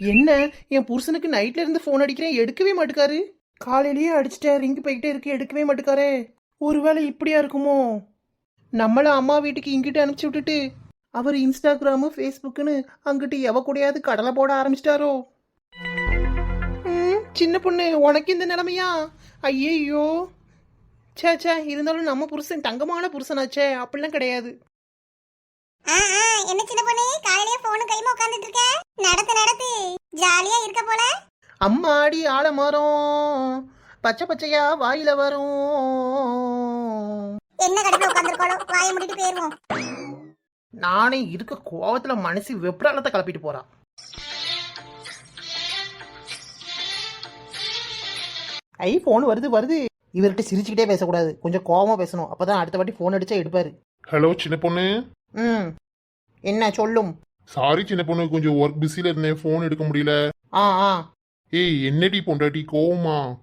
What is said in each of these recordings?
என்ன? என் புருஷனுக்கு நைட்ல இருந்து ஃபோன் அடிக்கிறேன் எடுக்கவே மாட்டுக்காரு. காலையிலேயே அடிச்சிட்டேன் ரிங்கு போய்கிட்டே இருக்கு எடுக்கவே மாட்டுக்காரே. ஒருவேளை இப்படியா இருக்குமோ? நம்மள அம்மா வீட்டுக்கு இங்கிட்டு அனுப்பிச்சு விட்டுட்டு அவர் இன்ஸ்டாகிராமு ஃபேஸ்புக்குன்னு அங்கிட்டு எவ கூடையாவது கடலை போட ஆரம்பிச்சிட்டாரோ? ம், சின்ன பொண்ணு உனக்கு இந்த நிலமையா? ஐயையோ. ச்சே ச்சே இருந்தாலும் நம்ம புருஷன் தங்கமான புருஷனாச்சே அப்படிலாம் கிடையாது. என்ன சின்ன பொண்ணு? காலையிலேயே போனு கைமா உட்கார்ந்துட்டு இருக்க? நடத்து நடத்து. ஜாலியா இருக்க போல? அம்மாடி ஆலமரம். பச்சை பச்சையா வாயில வரும். என்ன கடுப்புல உட்கார்ந்துருக்கோளோ? வாயை முடிட்டு போயிருவோம். நானே இருக்க கோவத்துல மனசு வெப்ராலத்தை கிளப்பிட்டு போறான் ஐ ஃபோன் வருது வருது. இவர்கிட்ட சிரிச்சுக்கிட்டே பேசக்கூடாது. கொஞ்சம் கோவமா பேசணும். அப்பதான் அடுத்த வாட்டி ஃபோன் அடிச்சா எடுப்பாரு. ஹலோ சின்ன பொண்ணு. ம். என்ன சொல்லும். சாரி சின்ன பொண்ணு. கொஞ்சம் ஒர்க் பிஸியில் இருந்தேன். ஃபோன் எடுக்க முடியல. ஆ ஆ. ஏய் என்னடி பொண்டாட்டி? கோவமா?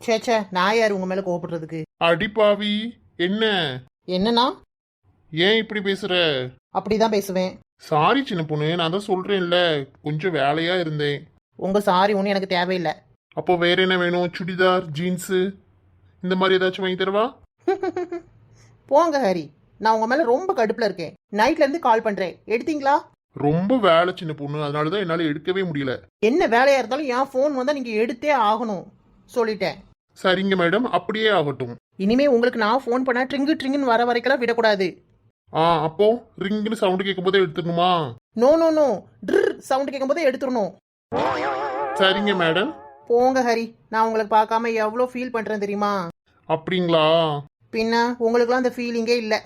சே சே நான் யார் உங்க மேல கோவப்படுறதுக்கு? அடிப்பாவி என்ன? என்னன்னா ஏன் இப்படி பேசுற? அப்படிதான் பேசுவேன். சாரி சின்ன பொண்ணு. நான் தான் சொல்றேன்ல. கொஞ்சம் வேலையா இருந்தேன். உங்க சாரி ஒன்றும் எனக்கு தேவையில்லை. அப்போ வேற என்ன வேணும்? சுடிதார் ஜீன்ஸு இந்த மாதிரி ஏதாச்சும் வாங்கி தரவா? போங்க ஹரி. நான் உங்க மேல ரொம்ப கடுப்புல இருக்கேன். நைட்ல இருந்து கால் பண்றேன். எடுத்தீங்களா? ரொம்ப வேலை சின்ன பொண்ணு. அதனால தான் என்னால் எடுக்கவே முடியல. என்ன வேலையா இருந்தாலும் என் ஃபோன் வந்தா நீங்க எடுத்தே ஆகணும் சொல்லிட்டேன். சரிங்க மேடம் அப்படியே ஆகட்டும். இனிமே உங்களுக்கு நான் ஃபோன் பண்ணா ட்ரிங்கு ட்ரிங்குன்னு வர வரைக்கெல்லாம் விடக்கூடாது. ஆ அப்போ ரிங்குன்னு சவுண்டு கேட்கும் போதே எடுத்துடணுமா? நோ நோ நோ ட்ர் சவுண்ட் கேட்கும்போதே எடுத்துடணும். சரிங்க மேடம் போங்க ஹரி. நான் உங்களுக்கு பார்க்காம எவ்வளோ ஃபீல் பண்றேன் தெரியுமா? அப்படிங்களா? பின்ன உங்களுக்குலாம் அந்த ஃபீலிங்கே இல்லை.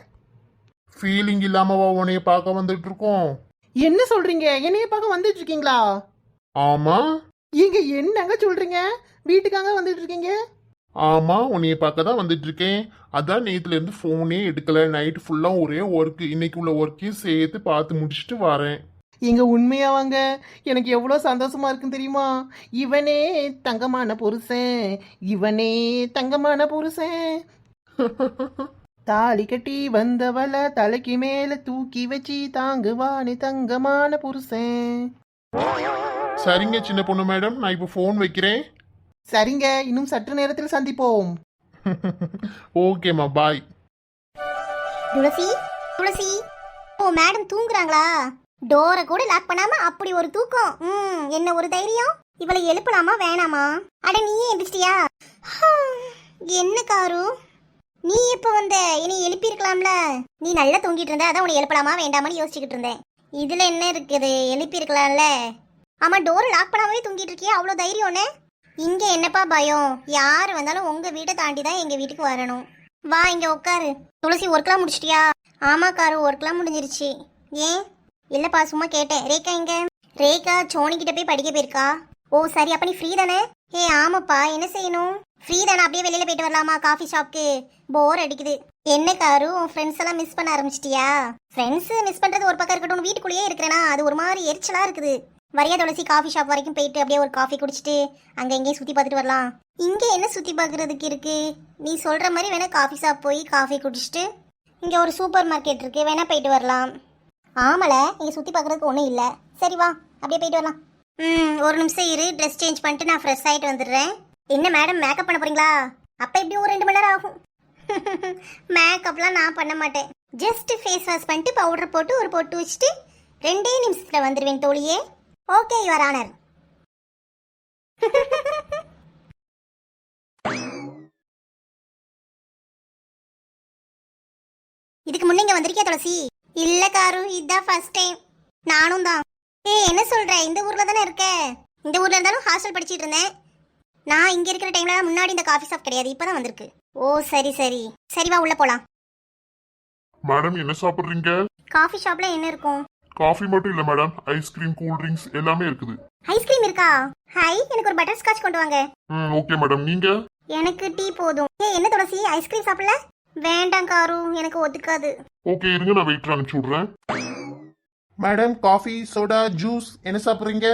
ஃபீலிங் இல்லாமவா உன்னைய பார்க்க வந்துட்டு இருக்கோம் என்ன சொல்றீங்க? என்னைய பார்க்க வந்துட்டு இருக்கீங்களா ஆமா. இங்க என்னங்க சொல்றீங்க? வீட்டுக்காங்க வந்துட்டு இருக்கீங்க ஆமா உன்னைய பார்க்க தான் வந்துட்டு இருக்கேன் அதான் நேத்துல இருந்து ஃபோனே எடுக்கல. நைட் ஃபுல்லா ஒரே ஒர்க் இன்னைக்கு உள்ள ஒர்க்கையும் சேர்த்து பார்த்து முடிச்சுட்டு வரேன். இங்க உண்மையா வாங்க எனக்கு எவ்வளவு சந்தோஷமா இருக்குன்னு தெரியுமா? இவனே தங்கமான புருஷன். இவனே தங்கமான புருஷன். தாலி கட்டி வந்தவள தலைக்கு மேல தூக்கி வச்சு தாங்குவானே தங்கமான புருஷன். சரிங்க சின்ன பொண்ணு மேடம். நான் இப்போ ஃபோன் வைக்கிறேன். சரிங்க இன்னும் சற்று நேரத்தில் சந்திப்போம். ஓகேம்மா பாய் துளசி துளசி ஓ மேடம் தூங்குறாங்களா? டோரை கூட லாக் பண்ணாம அப்படி ஒரு தூக்கம். ம் என்ன ஒரு தைரியம்? இவளை எழுப்பலாமா வேணாமா? அட நீயே எந்திரிச்சிட்டியா? என்ன காரு? நீ எப்ப வந்த இனி எழுப்பியிருக்கலாம்ல? நீ நல்லா தூங்கிட்டு இருந்த அதான் உன்னை எழுப்பலாமா வேண்டாமான்னு யோசிச்சுக்கிட்டு இருந்தேன். இதுல என்ன இருக்குது? எழுப்பியிருக்கலாம்ல? ஆமா டோர் லாக் பண்ணாமவே தூங்கிட்டு இருக்கியா அவ்வளோ தைரியம்னே இங்க என்னப்பா பயம்? யார் வந்தாலும் உங்க வீட்டை தாண்டி தான் எங்க வீட்டுக்கு வரணும். வா இங்க உட்காரு துளசி ஒர்க்லாம் முடிச்சிட்டியா? ஆமா காரு ஒர்க்லாம் முடிஞ்சிருச்சு. ஏன்? இல்லப்பா சும்மா கேட்டேன். ரேகா இங்கே ரேகா சோனி கிட்ட போய் படிக்க போயிருக்கா. ஓ சரி அப்ப நீ ஃப்ரீ தானே? ஏ ஆமாப்பா என்ன செய்யணும்? ஃப்ரீ தானே அப்படியே வெளியில் போயிட்டு வரலாமா? காஃபி ஷாப்க்கு போர் அடிக்குது. என்ன காரு? உன் ஃப்ரெண்ட்ஸ் எல்லாம் மிஸ் பண்ண ஆரம்பிச்சிட்டியா? ஃப்ரெண்ட்ஸ் மிஸ் பண்றது ஒரு பக்கம் இருக்கட்டும் வீட்டுக்குள்ளேயே இருக்கிறேனா? அது ஒரு மாதிரி எரிச்சலா இருக்குது. வரியா துளசி காஃபி ஷாப் வரைக்கும் போயிட்டு அப்படியே ஒரு காஃபி குடிச்சிட்டு அங்க எங்கேயும் சுத்தி பார்த்துட்டு வரலாம். இங்க என்ன சுத்தி பார்க்குறதுக்கு இருக்கு? நீ சொல்ற மாதிரி வேணா காஃபி ஷாப் போய் காஃபி குடிச்சிட்டு இங்க ஒரு சூப்பர் மார்க்கெட் இருக்கு. வேணா போயிட்டு வரலாம். ஆமல இங்க சுத்தி பார்க்குறதுக்கு ஒன்றும் இல்லை. சரி வா அப்படியே போயிட்டு வரலாம். ம் ஒரு நிமிஷம் இரு. ட்ரெஸ் சேஞ்ச் பண்ணிட்டு நான் ஃப்ரெஷ் ஆகிட்டு வந்துடுறேன். என்ன மேடம் மேக்கப் பண்ண போறீங்களா? அப்ப எப்படி ஒரு ரெண்டு மணி நேரம் ஆகும்? மேக்கப்லாம் நான் பண்ண மாட்டேன். ஜஸ்ட் ஃபேஸ் வாஷ் பண்ணிட்டு பவுடர் போட்டு ஒரு பொட்டு வச்சுட்டு ரெண்டே நிமிஷத்தில் வந்துடுவேன் தோழியே. ஓகே யுவர் ஆனர் இதுக்கு முன்னே இங்கே வந்திருக்கியா துளசி? இல்ல காரு இதுதான் ஃபர்ஸ்ட் டைம் நானும் தான். ஏய் என்ன சொல்ற? இந்த ஊர்ல தானே இருக்க? இந்த ஊர்ல இருந்தாலும் ஹாஸ்டல் படிச்சிட்டு இருந்தேன். நான் இங்க இருக்கிற டைம்ல முன்னாடி இந்த காஃபி ஷாப் கிடையாது. இப்பதான் வந்திருக்கு. ஓ சரி சரி. சரி வா உள்ள போலாம். மேடம் என்ன சாப்பிட்றீங்க? காஃபி ஷாப்ல என்ன இருக்கும்? காஃபி மட்டும் இல்ல மேடம் ஐஸ்கிரீம் கூல் ட்ரிங்க்ஸ் எல்லாமே இருக்குது. ஐஸ்கிரீம் இருக்கா? ஹை எனக்கு ஒரு பட்டர் ஸ்காட்ச் கொண்டு வாங்க. ம் ஓகே மேடம் நீங்க? எனக்கு டீ போதும். ஏய் என்ன துளசி? ஐஸ்கிரீம் சாப்பிடல? வேண்டாம் காரு. எனக்கு ஒத்துக்காது. ஓகே இருங்க நான் வெயிட்டர் அனுப்பிச்சு விடுறேன். மேடம் காஃபி சோடா ஜூஸ் என்ன சாப்பிட்றீங்க?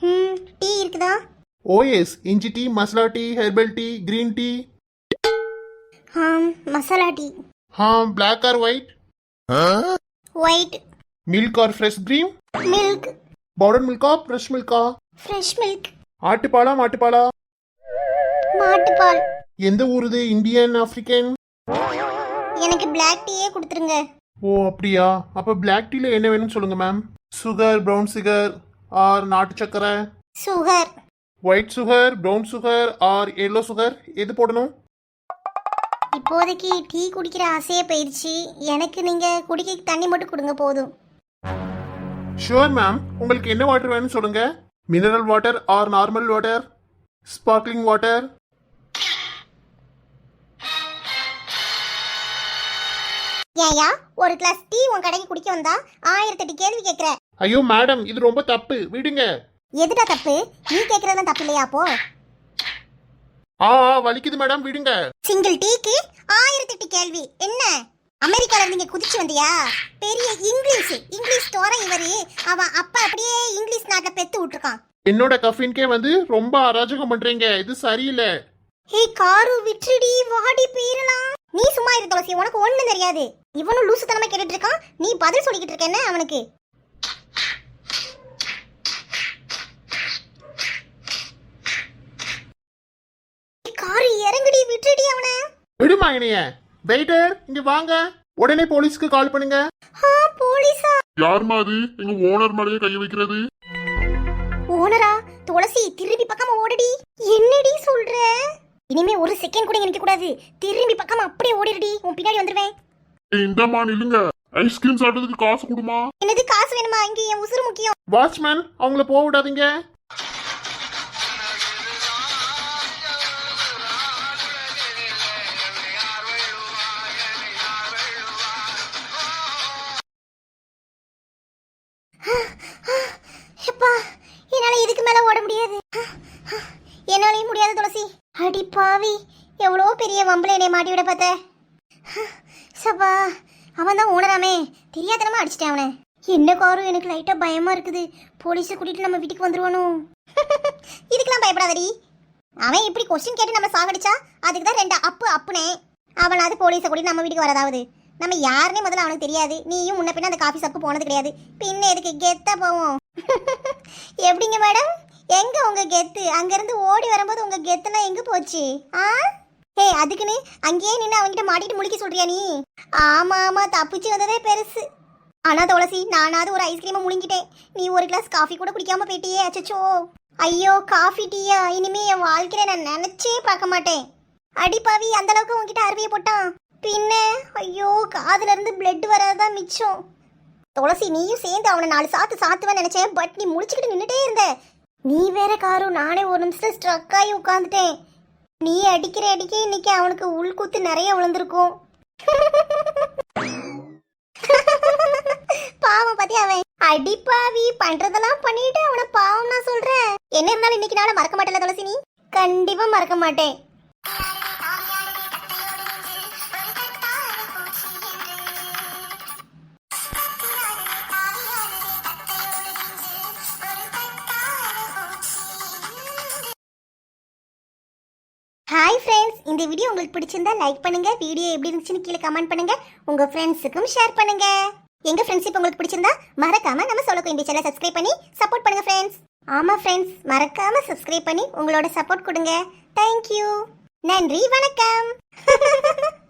ம் டீ இருக்குதா? ஓஎஸ் இஞ்சி tea masala tea herbal tea green tea ಹಾಂ ಮಸಾಲಾ ಟೀ ಹಾಂ black or white white milk or fresh cream milk powder Milkha fresh மில்கா ஃப்ரெஷ் மில்க் ஆட்டுப்பாலா மாட்டுப்பாலா? மாட்டுப்பால். எந்த ஊர் இது? இந்தியன் ஆப்பிரிக்கன் எனக்கு பிளாக் டீயே கொடுத்துருங்க. ஓ அப்படியா? அப்ப பிளாக் டீல என்ன வேணும்னு சொல்லுங்க ma'am sugar brown sugar or நாட்டு சக்கரை sugar white sugar brown sugar or yellow sugar எது போடணும்? இப்போதைக்கு டீ குடிக்கிற ஆசையே போயிடுச்சு. எனக்கு நீங்க குடிக்க தண்ணி மட்டும் கொடுங்க போதும். ஷுவர் மேம் உங்களுக்கு என்ன வாட்டர் வேணும்னு சொல்லுங்க. Mineral water or normal water sparkling water ஏயா ஒரு கிளாஸ் டீ உன் கடைக்கு குடிக்க வந்தா ஆயிரத்தெட்டு கேள்வி கேட்குற ஐயோ மேடம் இது ரொம்ப தப்பு. விடுங்க. எதுடா தப்பு? நீ கேட்கறதுலாம் தப்பு இல்லையா அப்போ ஆ ஆ, வலிக்குது மேடம் விடுங்க. சிங்கிள் டீக்கு ஆயிரத்தெட்டு கேள்வி. என்ன? அமெரிக்கால நீங்க குதிச்சு வந்தியா? பெரிய இங்கிலீஷ் இங்கிலீஷ் தோற இவரு. அவன் அப்பா அப்படியே இங்கிலீஷ் நாட்டை பெத்து விட்டுருக்கான். என்னோட கஃபின்கே வந்து ரொம்ப அராஜகம் பண்றீங்க இது சரியில்லை. ஹே காரு விட்டுடி வாடி போயிரலாம் நீ சும்மா இரு துளசி. உனக்கு ஒண்ணும் தெரியாது. இவனும் லூசுத்தனமா கேட்டுட்டு இருக்கான். நீ பதில் சொல்லிக்கிட்டு இருக்க என்ன அவனுக்கு ஏய், காரு இறங்குடி விட்டுடி அவனை. விடுமா இணைய வெயிட்டர் இங்க வாங்க. உடனே போலீஸ்க்கு கால் பண்ணுங்க. ஆ போலீஸா? யாரும்மா அது? எங்க ஓனர் மேலேயே கைய வைக்கிறது. ஓனரா? துளசி திரும்பி பக்கமா ஓடடி. என்னடி சொல்ற? இனிமே ஒரு செகண்ட் கூட நிக்க கூடாது. திரும்பி பக்கமா அப்படியே ஓடிடுடி. உன் பின்னாடி வந்துருவேன். இந்தாம்மா நில்லுங்க. ஐஸ்கிரீம் சாப்பிட்டதுக்கு காசு கொடுமா. என்னது காசு வேணுமா? இங்க என் உசுறு முக்கியம். வாட்ச்மேன் அவங்கள போக விடாதீங்க. எப்பா என்னால இதுக்கு மேல ஓட முடியாது. என்னாலையும் முடியாது துளசி. அடி பாவி எவ்வளோ பெரிய வம்பல என்னை மாட்டி விட பார்த்த? சப்பா அவன் தான் ஓனராமே. தெரியாதனமா அடிச்சிட்டேன் அவனை. என்ன காரும் எனக்கு லைட்டா பயமா இருக்குது. போலீஸை கூட்டிட்டு நம்ம வீட்டுக்கு வந்துருவானோ? இதுக்கெல்லாம் பயப்படாதடி. அவன் இப்படி கொஸ்டின் கேட்டு நம்ம சாகடிச்சா? அதுக்கு தான் ரெண்டு அப்பு அப்புனே அவனாவது போலீஸை கூட்டிட்டு நம்ம வீட்டுக்கு வரதாவது நம்ம யாருன்னே முதல்ல அவனுக்கு தெரியாது. நீயும் முன்ன பின்ன அந்த காஃபி சப்பு போனது கிடையாது. பின்ன எதுக்கு கெத்தா போவோம்? எப்படிங்க மேடம் எங்க உங்க கெத்து அங்கிருந்து ஓடி வரும்போது உங்க கெத்துலாம் எங்க போச்சு? ஆ? ஹே அதுக்குன்னு அங்கேயே நின்று அவன்கிட்ட மாட்டிட்டு முழிக்க சொல்றியா நீ? ஆமா ஆமா தப்பிச்சு வந்ததே பெருசு. ஆனா துளசி நானாவது ஒரு ஐஸ்கிரீமை முழுங்கிட்டேன். நீ ஒரு கிளாஸ் காஃபி கூட குடிக்காம போயிட்டியே அச்சச்சோ. ஐயோ காஃபி டீயா இனிமே என் வாழ்க்கையில நான் நினைச்சே பார்க்க மாட்டேன். அடிப்பாவி அந்த அளவுக்கு உன்கிட்ட அருவியை போட்டான். பின்ன ஐயோ காதுல இருந்து பிளட் வராதான் மிச்சம்? துளசி நீயும் சேர்ந்து அவனை நாலு சாத்து சாத்துவேன் நினைச்சேன். பட் நீ முடிச்சுக்கிட்டு நின்றுட்டே இருந்த. நீ வேற காரும் நானே ஒரு நிமிஷம் ஸ்ட்ரக் ஆகி உட்காந்துட்டேன் நீ அடிக்கிற அடிக்க இன்னைக்கு அவனுக்கு உள்குத்து நிறைய விழுந்திருக்கும். பாவம் பத்தி அவன். அடிப்பாவி பண்றதெல்லாம் பண்ணிட்டு அவனை பாவம் நான் சொல்றேன். என்ன இருந்தாலும் இன்னைக்கு நாள மறக்க மாட்டேல துளசி நீ? கண்டிப்பா மறக்க மாட்டேன். இந்த வீடியோ உங்களுக்கு பிடிச்சிருந்தா லைக் பண்ணுங்க. வீடியோ எப்படி இருந்துச்சுன்னு கீழே கமெண்ட் பண்ணுங்க. உங்க ஃப்ரெண்ட்ஸுக்கும் ஷேர் பண்ணுங்க. எங்க ஃப்ரெண்ட்ஸ் இப்போ உங்களுக்கு பிடிச்சிருந்தா மறக்காம நம்ம சொல்ல கோயின் சேனல் சப்ஸ்கிரைப் பண்ணி சப்போர்ட் பண்ணுங்க ஃப்ரெண்ட்ஸ் ஆமா ஃப்ரெண்ட்ஸ் மறக்காம சப்ஸ்கிரைப் பண்ணி உங்களோட சப்போர்ட் கொடுங்க. தேங்க்யூ நன்றி வணக்கம்.